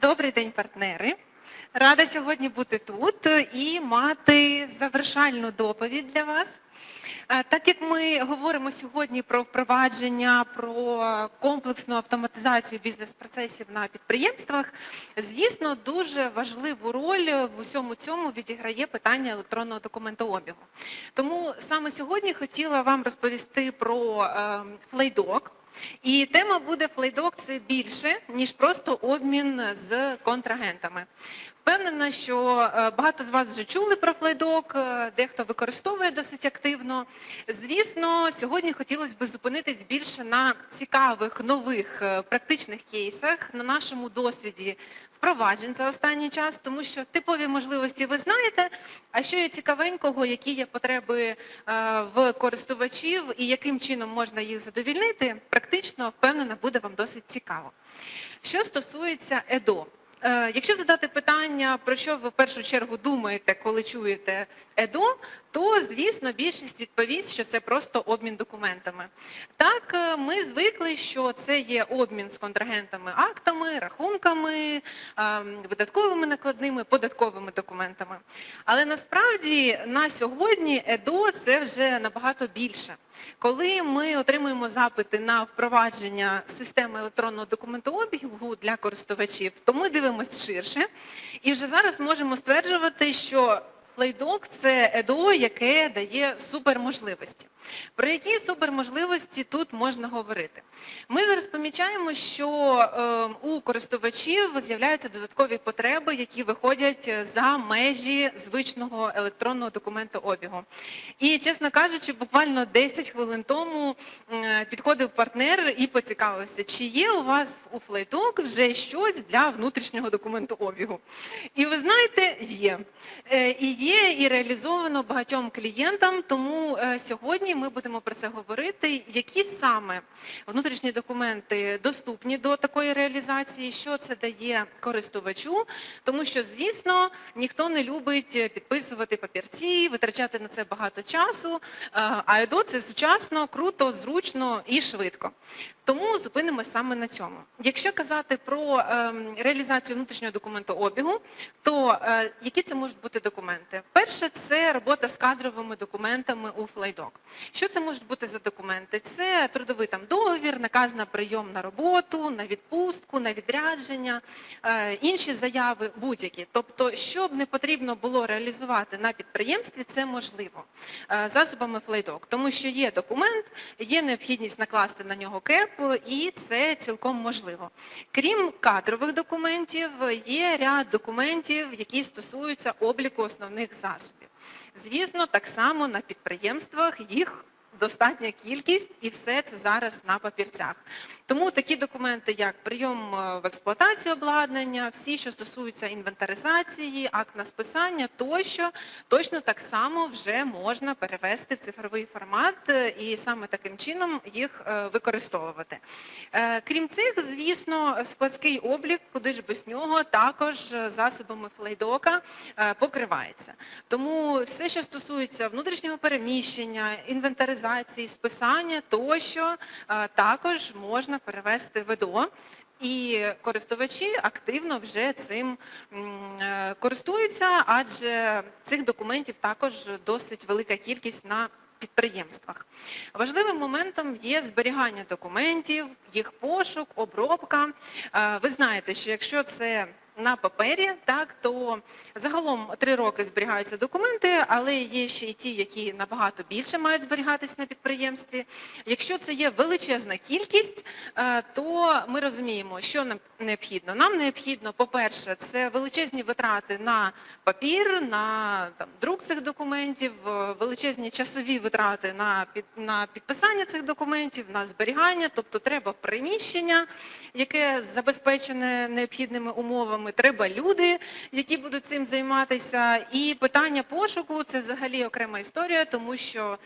Добрий день, партнери. Рада сьогодні бути тут і мати завершальну доповідь для вас. Е, Так як ми говоримо сьогодні про впровадження, про комплексну автоматизацію бізнес-процесів на підприємствах, звісно, дуже важливу роль в усьому цьому відіграє питання електронного документообігу. Тому саме сьогодні хотіла вам розповісти про флейдок. І тема буде флейдок це більше, ніж просто обмін з контрагентами. Впевнена, що е, багато з вас вже чули про флейдок, е, дехто використовує досить активно. Звісно, сьогодні хотілося б зупинитись більше на цікавих нових е, практичних кейсах, на нашому досвіді впроваджень за останній час, тому що типові можливості ви знаєте. А що є цікавенького, які є потреби в користувачів і яким чином можна їх задовільнити, практично впевнена, буде вам досить цікаво. Що стосується ЕДО. Е, Якщо задати питання, про що ви в першу чергу думаєте, коли чуєте ЕДО, то звісно більшість відповість, що це просто обмін документами. Так, е, ми звикли, що це є обмін з контрагентами актами, рахунками, е, видатковими накладними, податковими документами. Але насправді на сьогодні ЕДО це вже набагато більше. Коли ми отримуємо запити на впровадження системи електронного документообігу для користувачів, то ми дивимося ширше і вже зараз можемо стверджувати, що Флейдок це ЕДО, яке дає суперможливості. Про які суперможливості тут можна говорити? Ми зараз помічаємо, що е, у користувачів з'являються додаткові потреби, які виходять за межі звичного електронного документообігу. І, чесно кажучи, буквально 10 хвилин тому е, підходив партнер і поцікавився, чи є у вас у Флейдок вже щось для внутрішнього документообігу. І ви знаєте, є. Е, І є, і реалізовано багатьом клієнтам, тому е, сьогодні ми будемо про це говорити, які саме внутрішні документи доступні до такої реалізації, що це дає користувачу, тому що, звісно, ніхто не любить підписувати папірці, витрачати на це багато часу, а ЕДО це сучасно, круто, зручно і швидко. Тому зупинимось саме на цьому. Якщо казати про ем, реалізацію внутрішнього документообігу, то е, які це можуть бути документи? Перше, це робота з кадровими документами у Флайдок. Що це можуть бути за документи? Це трудовий там договір, наказ на прийом на роботу, на відпустку, на відрядження, е, інші заяви будь-які. Тобто, що б не потрібно було реалізувати на підприємстві, це можливо е, засобами Флайдок, тому що є документ, є необхідність накласти на нього кеп, і це цілком можливо. Крім кадрових документів, є ряд документів, які стосуються обліку основних засобів. Звісно, так само на підприємствах їх достатня кількість, і все це зараз на папірцях. Тому такі документи, як прийом е, в експлуатацію обладнання, всі, що стосуються інвентаризації, акт на списання тощо, точно так само вже можна перевести в цифровий формат е, і саме таким чином їх е, використовувати. Крім цих, звісно, складський облік, куди ж без нього, також засобами флейдока покривається. Тому все, що стосується внутрішнього переміщення, інвентаризації, списання тощо, е, також можна перевести в. І користувачі активно вже цим е, користуються, адже цих документів також досить велика кількість на підприємствах. Важливим моментом є зберігання документів, їх пошук, обробка. Е, Ви знаєте, що якщо це на папері, так то загалом три роки зберігаються документи, але є ще й ті, які набагато більше мають зберігатись на підприємстві. Якщо це є величезна кількість, е, то ми розуміємо, що нам необхідно. Нам необхідно, по-перше, це величезні витрати на папір, на там, друк цих документів, е, величезні часові витрати на, під, на підписання цих документів, на зберігання, тобто треба приміщення, яке забезпечене необхідними умовами, треба люди, які будуть цим займатися. І питання пошуку це взагалі окрема історія, тому що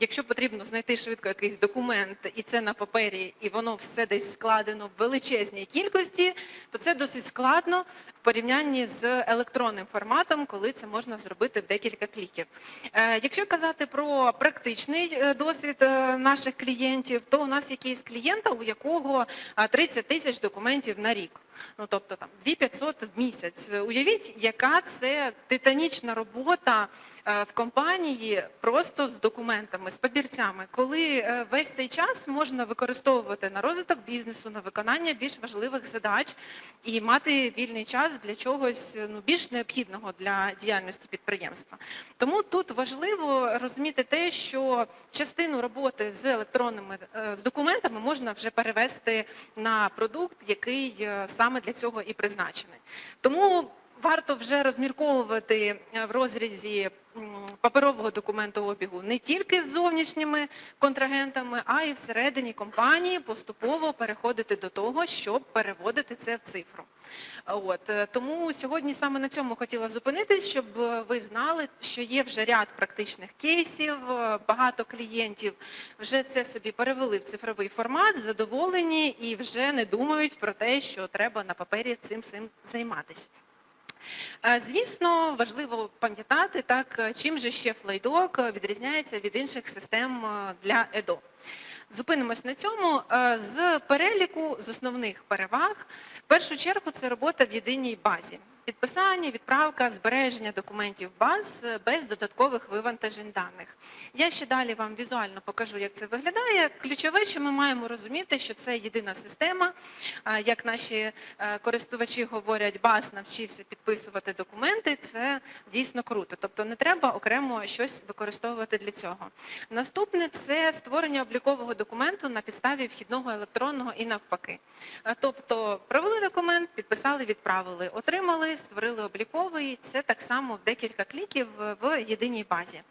якщо потрібно знайти швидко якийсь документ, і це на папері, і воно все десь складено в величезній кількості, то це досить складно в порівнянні з електронним форматом, коли це можна зробити в декілька кліків. Е, Якщо казати про практичний е, досвід е, наших клієнтів, то у нас є кейс клієнта, у якого 30 тисяч документів на рік. Ну тобто там 2500 в місяць. Уявіть, яка це титанічна робота в компанії просто з документами, з папірцями, коли е, весь цей час можна використовувати на розвиток бізнесу, на виконання більш важливих задач і мати вільний час для чогось ну більш необхідного для діяльності підприємства. Тому тут важливо розуміти те, що частину роботи з електронними е, з документами можна вже перевести на продукт, який е, саме для цього і призначений. Тому варто вже розмірковувати е, в розрізі паперового документообігу не тільки з зовнішніми контрагентами, а й всередині компанії поступово переходити до того, щоб переводити це в цифру. От е, тому сьогодні саме на цьому хотіла зупинитись, щоб ви знали, що є вже ряд практичних кейсів. е, Багато клієнтів вже це собі перевели в цифровий формат, задоволені і вже не думають про те, що треба на папері цим всім займатися. Звісно, важливо пам'ятати, так е, чим же ще флайдок е, відрізняється від інших систем е, для ЕДО. Зупинимось на цьому. З переліку з основних переваг, в першу чергу, це робота в єдиній базі. Підписання, відправка, збереження документів баз е, без додаткових вивантажень даних. Я ще далі вам візуально покажу, як це виглядає. Ключове, що ми маємо розуміти, що це єдина система. Як наші е, користувачі говорять, баз навчився підписувати документи, це дійсно круто. Тобто не треба окремо щось використовувати для цього. Наступне це створення облікового документу на підставі вхідного електронного і навпаки. Е, Тобто провели документ, підписали, відправили, отримали, створили обліковий. Це так само декілька кліків в єдиній базі.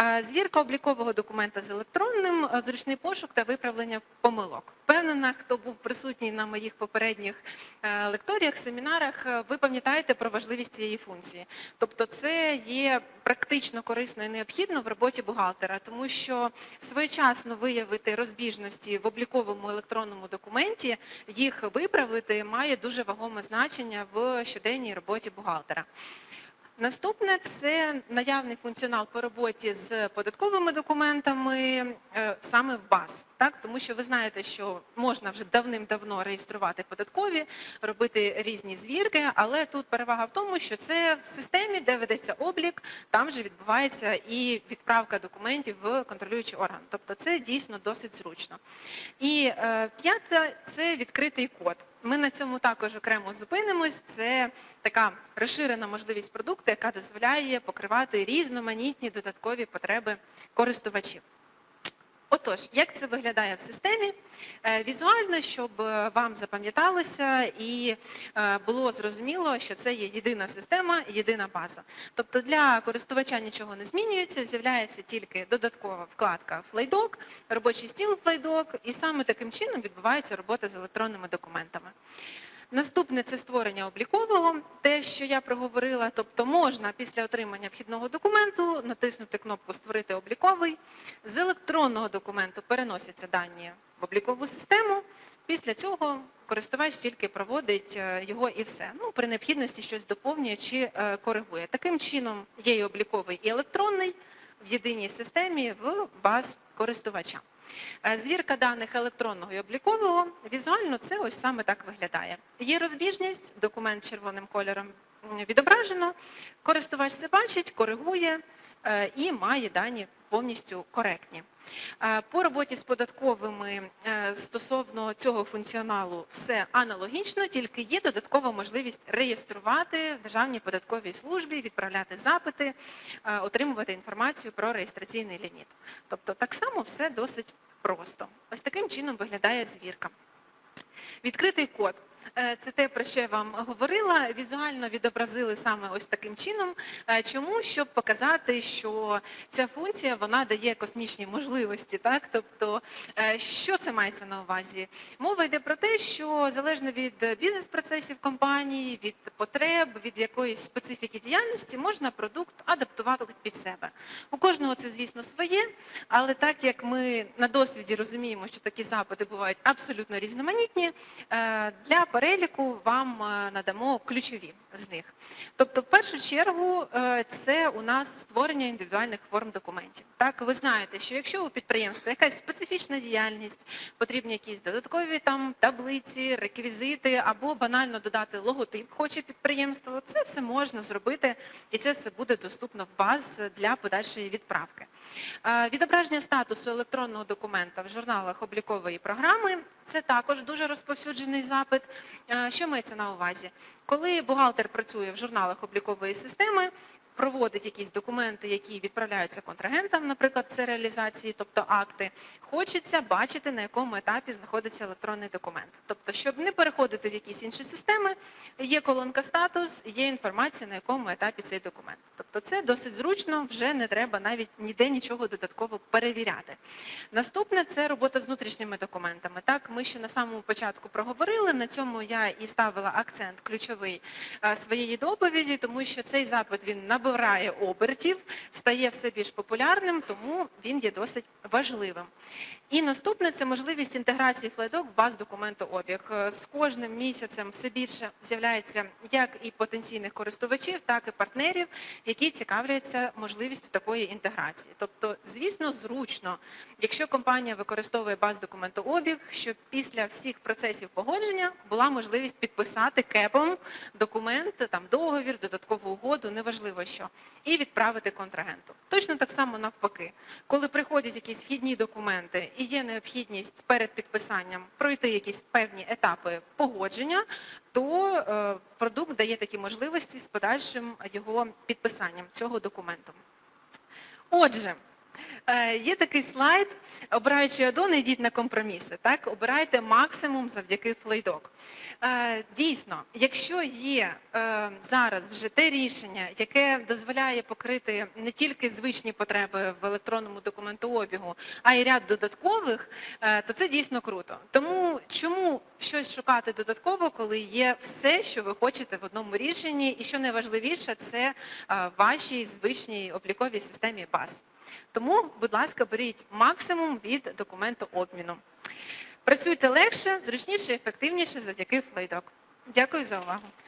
Е, Звірка облікового документа з електронним, е, зручний пошук та виправлення помилок. Впевнена, хто був присутній на моїх попередніх е, лекторіях, семінарах, ви пам'ятаєте про важливість цієї функції. Тобто, це є практично корисно і необхідно в роботі бухгалтера, тому що своєчасно виявити розбіжності в обліковому електронному документі, їх виправити має дуже вагоме значення в щоденній роботі бухгалтера. Наступне це наявний функціонал по роботі з податковими документами е, саме в БАЗ. Так, тому що ви знаєте, що можна вже давним-давно реєструвати податкові, робити різні звірки, але тут перевага в тому, що це в системі, де ведеться облік, там же відбувається і відправка документів в контролюючий орган. Тобто це дійсно досить зручно. І е, п'яте це відкритий код. Ми на цьому також окремо зупинимось. Це така розширена можливість продукту, яка дозволяє покривати різноманітні додаткові потреби користувачів. Отож, як це виглядає в системі? Е, Візуально, щоб е, вам запам'яталося і е, було зрозуміло, що це є єдина система, єдина база. Тобто для користувача нічого не змінюється, з'являється тільки додаткова вкладка Флайдок, робочий стіл Флайдок, і саме таким чином відбувається робота з електронними документами. Наступне це створення облікового, те, що я проговорила, тобто можна після отримання вхідного документу натиснути кнопку Створити обліковий. З електронного документу переносяться дані в облікову систему. Після цього користувач тільки проводить е, його і все. Ну, при необхідності щось доповнює чи е, коригує. Таким чином є і обліковий і електронний в єдиній системі в баз користувача. Е, Звірка даних електронного і облікового візуально це ось саме так виглядає. Є розбіжність, документ червоним кольором відображено. Користувач це бачить, коригує е, і має дані повністю коректні. Е, По роботі з податковими е, стосовно цього функціоналу все аналогічно, тільки є додаткова можливість реєструвати в Державній податковій службі, відправляти запити, отримувати інформацію про реєстраційний ліміт. Тобто так само все досить просто. Ось таким чином виглядає звірка. Відкритий код. Е, Це те, про що я вам говорила. Візуально відобразили саме ось таким чином. Е, Чому? Щоб показати, що ця функція вона дає космічні можливості. Так? Тобто, е, що це мається на увазі? Мова йде про те, що залежно від бізнес-процесів компанії, від потреб, від якоїсь специфіки діяльності, можна продукт адаптувати під себе. У кожного це, звісно, своє, але так як ми на досвіді розуміємо, що такі запити бувають абсолютно різноманітні, для переліку вам е, надамо ключові з них. Тобто, в першу чергу, е, це у нас створення індивідуальних форм документів. Так, ви знаєте, що якщо у підприємства якась специфічна діяльність, потрібні якісь додаткові там таблиці, реквізити або банально додати логотип, хоче підприємство, це все можна зробити, і це все буде доступно в баз для подальшої відправки. Е, Відображення статусу електронного документа в журналах облікової програми це також дуже розповсюджений запит. Е, Що мається на увазі? Коли бухгалтер працює в журналах облікової системи, проводить якісь документи, які відправляються контрагентам, наприклад, це реалізації, тобто акти, хочеться бачити, на якому етапі знаходиться електронний документ. Тобто, щоб не переходити в якісь інші системи, є колонка статус, є інформація, на якому етапі цей документ. Тобто це досить зручно, вже не треба навіть ніде нічого додатково перевіряти. Наступне це робота з внутрішніми документами. Так, ми ще на самому початку проговорили. На цьому я і ставила акцент ключовий е, своєї доповіді, тому що цей запит він набирає обертів, стає все більш популярним, тому він є досить важливим. І наступне це можливість інтеграції флайдок в баз документообіг. З кожним місяцем все більше з'являється як і потенційних користувачів, так і партнерів, які цікавляться можливістю такої інтеграції. Тобто, звісно, зручно, якщо компанія використовує баз документообіг, щоб після всіх процесів погодження була можливість підписати кепом документ, там договір, додаткову угоду, неважливо що, і відправити контрагенту. Точно так само навпаки, коли приходять якісь вхідні документи і є необхідність перед підписанням пройти якісь певні етапи погодження, то е, продукт дає такі можливості з подальшим його підписанням цього документу. Отже, є такий слайд, обираючи аддон, йдіть на компроміси. Так, обирайте максимум завдяки флейдок. Е, Дійсно, якщо є е, зараз вже те рішення, яке дозволяє покрити не тільки звичні потреби в електронному документообігу, а й ряд додаткових, е, то це дійсно круто. Тому чому щось шукати додатково, коли є все, що ви хочете в одному рішенні, і що найважливіше, це е, вашій звичній обліковій системі баз. Тому, будь ласка, беріть максимум від документу обміну. Працюйте легше, зручніше, ефективніше завдяки флейдок. Дякую за увагу.